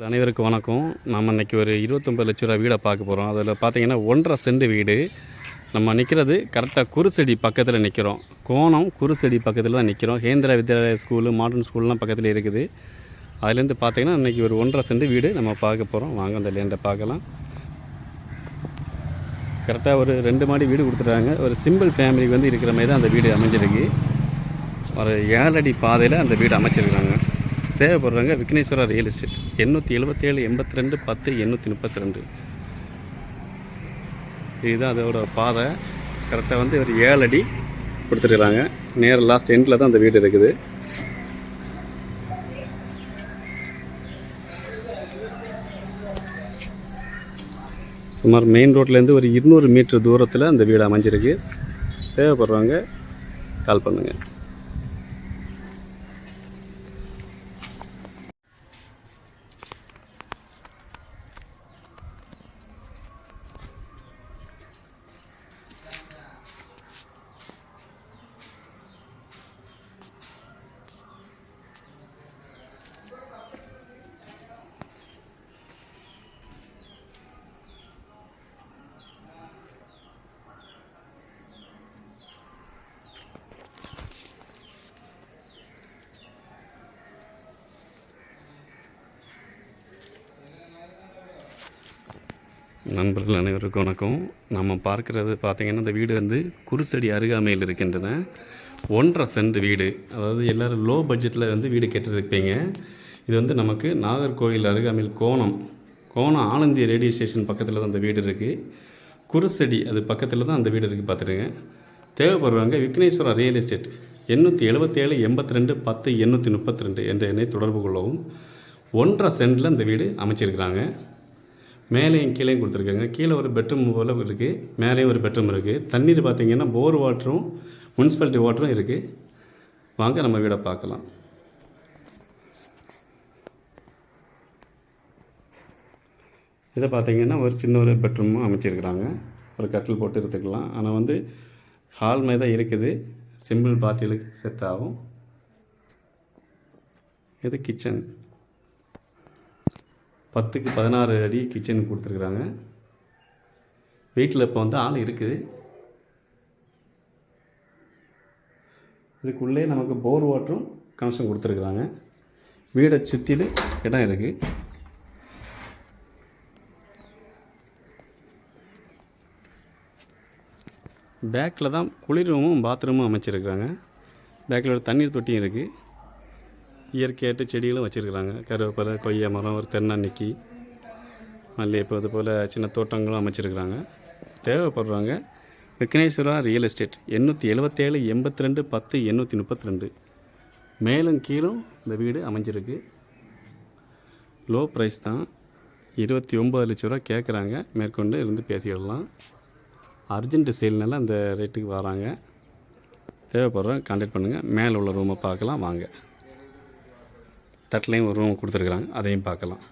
அனைவருக்கும் வணக்கம். நம்ம இன்றைக்கி ஒரு இருபத்தொம்பது லட்ச ரூபா வீடை பார்க்க போகிறோம் அதில் பார்த்தீங்கன்னா ஒன்றரை செண்டு வீடு. நம்ம நிற்கிறது கரெக்டாக குருசெடி பக்கத்தில் நிற்கிறோம் கோணம் குருசெடி பக்கத்தில் தான் நிற்கிறோம் கேந்திர வித்யாலயா ஸ்கூலு மாடர்ன் ஸ்கூல்லாம் பக்கத்தில் இருக்குது. அதுலேருந்து பார்த்தீங்கன்னா இன்றைக்கி ஒரு ஒன்றரை செண்டு வீடு நம்ம பார்க்க போகிறோம் வாங்க அந்த லேண்டை பார்க்கலாம். கரெக்டாக ஒரு ரெண்டு மாடி வீடு கொடுத்துட்டாங்க. ஒரு சிம்பிள் ஃபேமிலிக்கு வந்து இருக்கிற மாதிரி தான் அந்த வீடு அமைஞ்சிருக்கு. ஒரு ஏழடி பாதையில் அந்த வீடு அமைச்சிருக்காங்க. தேவைப்படுறாங்க விக்னேஸ்வரா ரியல் எஸ்டேட் எண்ணூற்றி எழுபத்தேழு எண்பத்தி ரெண்டு பத்து எண்ணூற்றி முப்பத்தி ரெண்டு இதுதான் அதோட பாதை. கரெக்டாக வந்து ஒரு ஏழு அடி கொடுத்துருக்குறாங்க நேர லாஸ்ட் எண்டில் தான் அந்த வீடு இருக்குது. சுமார் மெயின் ரோட்லேருந்து ஒரு இருநூறு மீட்டர் தூரத்தில் அந்த வீடு அமைஞ்சிருக்கு. தேவைப்படுறவங்க கால் பண்ணுங்கள் நண்பர்கள் அனைவருக்கும் வணக்கம். நம்ம பார்க்குறது பார்த்திங்கன்னா இந்த வீடு வந்து குருசடி அருகாமையில் இருக்கின்றன. ஒன்றரை சென்ட் வீடு. அதாவது எல்லோரும் லோ பட்ஜெட்டில் வந்து வீடு கேட்டிருப்பீங்க. இது வந்து நமக்கு நாகர்கோவில் அருகாமையில் கோணம். கோணம் ஆனந்தி ரேடியோ ஸ்டேஷன் பக்கத்தில் தான் அந்த வீடு இருக்குது குருசடி அது பக்கத்தில் தான் அந்த வீடு இருக்குது பார்த்துருங்க தேவைப்படுறவங்க விக்னேஸ்வரா ரியல் எஸ்டேட் எண்ணூற்றி எழுபத்தேழு எண்பத்தி ரெண்டு பத்து எண்ணூற்றி முப்பத்தி ரெண்டு என்ற எண்ணை தொடர்பு கொள்ளவும் ஒன்றரை சென்டில் இந்த வீடு அமைச்சிருக்கிறாங்க. மேலேயும் கீழேயும் கொடுத்துருக்காங்க. கீழே ஒரு பெட்ரூம் போல் இருக்குது மேலேயும் ஒரு பெட்ரூம் இருக்குது தண்ணீர் பார்த்திங்கன்னா போர் வாட்டரும் முனிசிபாலிட்டி வாட்டரும் இருக்குது வாங்க நம்ம வீடை பார்க்கலாம். இதை பார்த்தீங்கன்னா ஒரு சின்ன ஒரு பெட்ரூமும் அமைச்சிருக்கிறாங்க. ஒரு கட்டில் போட்டு எடுத்துக்கலாம். ஆனால் வந்து ஹால் மாதிரி தான் இருக்குது. சிம்பிள் பார்ட்டிகளுக்கு செட் ஆகும். இது கிச்சன் பத்துக்கு பதினாறு அடி கிச்சன் கொடுத்துருக்குறாங்க. வீட்டில் இப்போ வந்து ஆள் இருக்குது. இதுக்குள்ளே நமக்கு போர் வாட்டரும் கனெக்ஷன் கொடுத்துருக்குறாங்க. வீடை சுற்றிலும் இடம் இருக்குது பேக்கில் தான் குளிர் ரூமும் பாத்ரூமும் அமைச்சிருக்கிறாங்க பேக்கில் ஒரு தண்ணீர் தொட்டியும் இருக்குது இயற்கையாட்டு செடிகளும் வச்சுருக்குறாங்க. கருவேப்பிலை கொய்யா மரம் ஒரு தென்னன்னைக்கு மல்லிகைப்பூ இது போல் சின்ன தோட்டங்களும் அமைச்சிருக்கிறாங்க. தேவைப்படுறவங்க விக்னேஸ்வரா ரியல் எஸ்டேட் எண்ணூற்றி எழுபத்தேழு எண்பத்தி ரெண்டு பத்து எண்ணூற்றி முப்பத்தி ரெண்டு மேலும் கீழும் இந்த வீடு அமைஞ்சிருக்கு. லோ ப்ரைஸ் தான். இருபத்தி ஒம்பது லட்ச ரூபா கேட்குறாங்க மேற்கொண்டு இருந்து பேசிக்கிடலாம் அர்ஜென்ட் சேல்னால அந்த ரேட்டுக்கு வராங்க. தேவைப்படுறோம் கான்டாக்ட் பண்ணுங்கள் மேலே உள்ள ரூமை பார்க்கலாம். வாங்க. தட்டிலையும் ஒரு ரூம் கொடுத்துருக்குறாங்க. அதையும் பார்க்கலாம்.